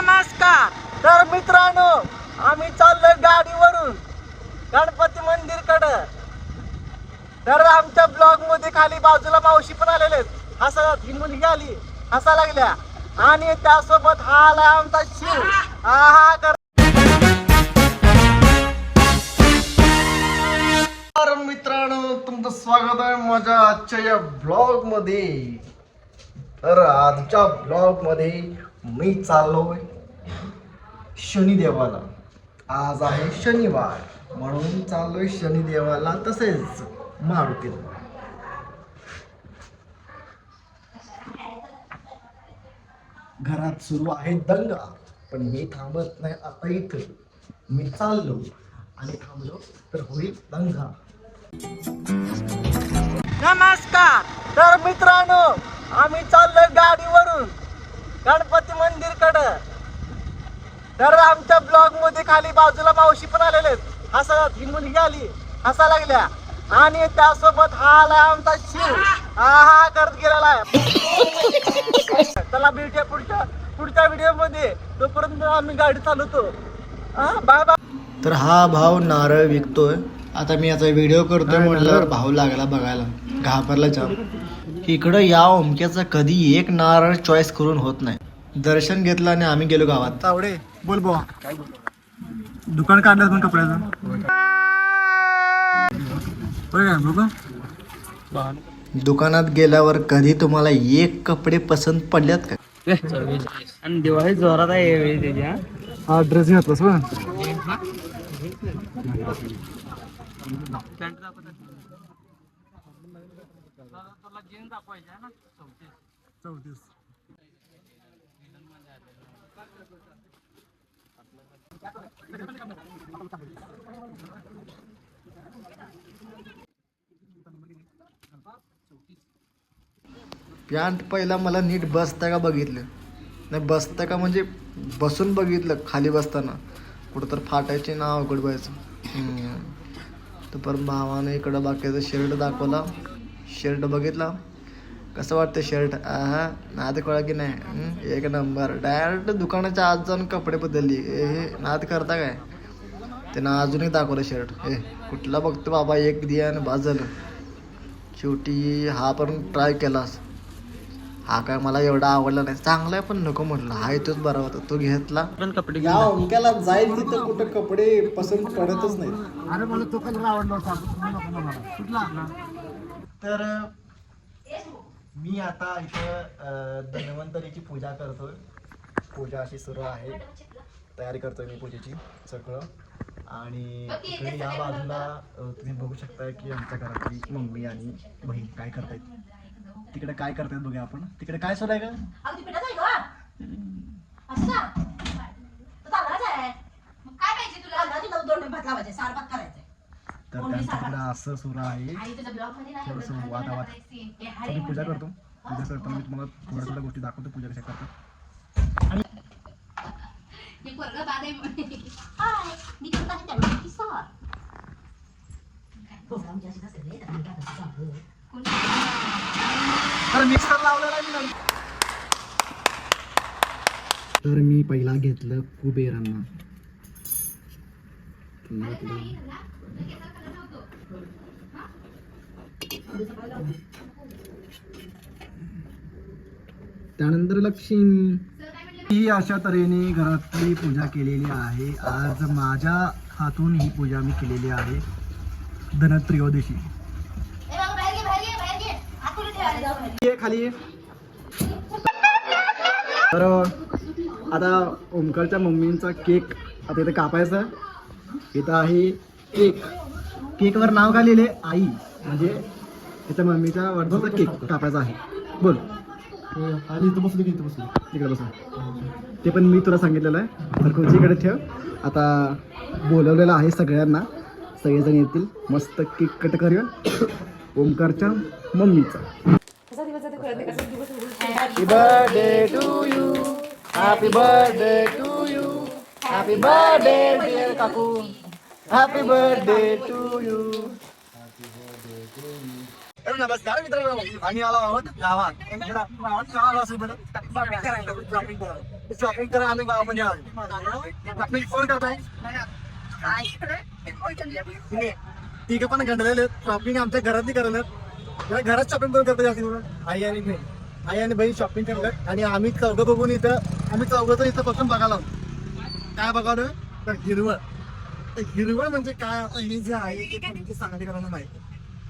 नमस्कार. तर मित्रांनो आम्ही चाललोय गाडीवरून गणपती मंदिर कडं तर आमच्या ब्लॉगमध्ये खाली बाजूला मावशी पण आलेले आहेत. हसत ही मुलगी आली. हसा लागल्या. आणि त्यासोबत हा आला आमचा शिव. हा हा कर मित्रांनो तुमचं स्वागत आहे माझ्या आजच्या या ब्लॉगमध्ये. तर आजच्या ब्लॉगमध्ये मी चाललोय शनिदेवाला. आज आहे शनिवार म्हणून चाललोय शनिदेवाला तसेच मारुतीला. घरात सुरू आहे दंगा पण मी थांबत नाही आता इथं. मी चाललो आणि थांबलो तर होईल दंगा. नमस्कार तर मित्रांनो आम्ही चाललोय गाडीवरून. गणपती मंदिर कडं तर आमच्या ब्लॉगमध्ये खाली बाजूला मावशी पण आलेले आहेत. हसत ही मुलगी आली. हसा लागल्या. आणि त्यासोबत हा आलाय आमचा शिव. हा हा करत गेलेला आहे. चला भेटूया पुढच्या पुढच्या व्हिडिओमध्ये. तोपर्यंत आम्ही गाडी चालवतो. हा बाय बाय. तर हा भाव नारळ विकतोय. आता मी याचा व्हिडिओ करतोय म्हटल्यावर भाव लागला बघायला. घाबरला जाम. इकडं या ओमक्याचा कधी एक नारळ चॉईस करून होत नाही. दर्शन घेतलं आणि आम्ही गेलो गावात. तावडे बोल बुवा. दुकान काढलं पण कपड्याचं? बघू. दुकानात गेल्यावर कधी तुम्हाला एक कपडे पसंत पडल्यात का? आणि दिवाळी जोरात आहे त्याच्या हा? ड्रेस घातलास चौतीस. पॅन्ट पहिला मला नीट बसता का बघितलं? नाही बसता का म्हणजे बसून बघितलं खाली बसताना. कुठं तर फाटायचे ना अवघड व्हायचं. हम्म. तर परत भावानं इकडं बाकीचा शर्ट दाखवला. शर्ट बघितला? कसं वाटतं शर्ट हा नाद कळा की नाही? एक नंबर. डायरेक्ट दुकानाच्या आज जाऊन कपडे बदलली. ए हे नाद करता काय? त्यानं अजूनही दाखवलं शर्ट ए कुठला बघतो बाबा एक दिया आणि बाद झालं शेवटी हा पण ट्राय केलास. हा काय मला एवढा आवडला नाही. चांगला आहे पण नको म्हटलं. हा तोच बरा होता. तो घेतला. पण कपडे या जाईल तिथं कुठं कपडे पसंत पडतच नाही अरे मला तो कलर आवडला होता. कुठला? तर मी आता इथं धन्वंतरीची पूजा करतोय. पूजा अशी सुरू आहे. तयारी करतोय मी पूजेची सगळं. आणि इकडे या बाजूला तुम्ही बघू शकताय की आमच्या घरातली मम्मी आणि बहीण काय करतायत. तिकडे काय करतायत बघूया आपण. तिकडे काय सुरू आहे का तर तांदळाच आहे मग काय पाहिजे तुला तांदळाची नऊ दोन भात लावायचे सार भात करायचे तर त्यांच्या तिकडे असं सुरू आहे थोडंसं हे हरे मी पूजा करतो पूजा करताना मी तुम्हाला थोड्या थोड्या गोष्टी दाखवतो पूजा कशा करतो हे मिक्सर लावलेला. तर मी पहिला घेतलं कुबेरांना. त्यानंतर लक्ष्मी. ही अशा तऱ्हेने घरातली पूजा केलेली आहे. आज माझ्या हातून ही पूजा मी केलेली आहे. धनत्रयोदशी. खाली तर आता ओमकारच्या मम्मींचा केक आता इथे कापायचा आहे. इथं आहे केक. केकवर नाव काय लिहिले आई. म्हणजे त्याच्या मम्मीच्या वाढदिवसाचा केक कापायचा आहे. बोल. आणि इथं बसलो की इथं बसलो तिकडे बसा. ते पण मी तुला सांगितलेलं आहे. तर खुर्चीकडे ठेव. आता बोलवलेलं आहे सगळ्यांना. सगळेजण येतील. मस्त केक कट करूया. ओमकारच्या मम्मीचा. Happy birthday to you. Happy birthday to Happy birthday dear काकू. Happy birthday to you. तर नमस्कार मित्रांनो आम्ही आलो आहोत गावात आलो. शॉपिंग करा आम्ही गावामध्ये आलो शॉपिंग कोण करताय तिघं पण घडलेले शॉपिंग आमच्या घरातली करणार घरात शॉपिंग कोण करतो जास्त करून? आई आणि बहीण आई आणि बहीण शॉपिंग करतात आणि आम्ही चौघं बघून इथं आम्ही चौघं तर इथं बसून बघायला आलो. काय बघावं तर हिरवळ. तर हिरवळ म्हणजे काय? आता ही जी आहे ती तुमची सांगली करायला माहिती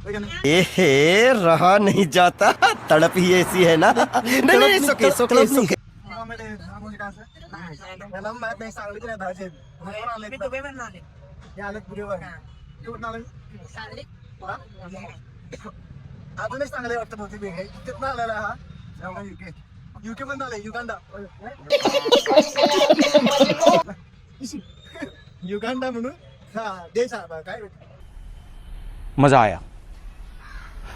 होय का नाही? रहा नहीं जाता. तड़प ही ऐसी है ना? नहीं नहीं it's okay, it's okay, it's okay. हा, म्हणजे काय असं? याला माहीत नाही सांगली नाही दहाचे बाहेर आले हे। आले कुठून आले हा? अजूनच चांगले वाटतं बहुतेक वेगळे तिथनं आलेला हा युके पण आले युगांडा. युगांडा म्हणून हा देश हा काय मज़ा आया.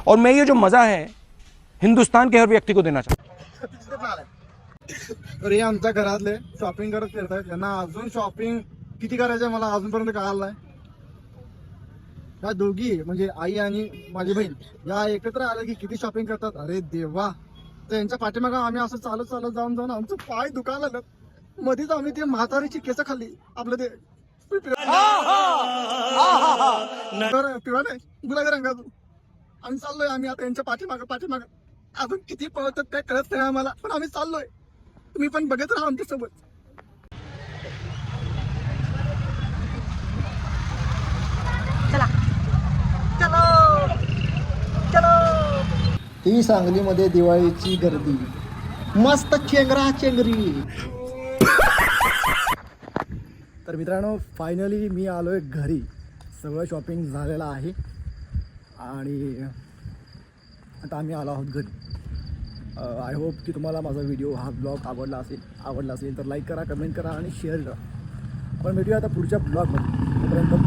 और मैं ये जो मज़ा है हिंदुस्तान के हर व्यक्ति को देना चाहता हूं। आमच्या घरातले शॉपिंग करत फिरतात. त्यांना अजून शॉपिंग किती करायचं मला अजूनपर्यंत कळालं नाही. या दोघी म्हणजे आई आणि माझी बहीण या एकत्र आल्या की किती शॉपिंग करतात? अरे देवा. तर यांच्या पाठीमागं आम्ही असं चालत चालत जाऊन जाऊन आमचं पाय दुखायला लागलं. मध्येच आम्ही ते म्हातारीची केस खाल्ली. आपलं ते पिवळा नाही गुलाबी रंगाचं. आम्ही चाललोय आम्ही आता यांच्या पाठीमागं पाठीमागं. अजून किती पळतात काय कळत नाही आम्हाला पण आम्ही चाललोय. तुम्ही पण बघत राहा आमच्या ही सांगलीमध्ये दिवाळीची गर्दी. मस्त चेंगरा चेंगरी. तर मित्रांनो फायनली मी आलो आहे घरी. सगळं शॉपिंग झालेलं आहे. आणि आता आम्ही आलो आहोत घरी. आय होप की तुम्हाला माझा व्हिडिओ हा ब्लॉग आवडला असेल आवडला असेल तर लाईक करा कमेंट करा आणि शेअर करा. पण भेटूया आता पुढच्या ब्लॉगमध्ये तोपर्यंत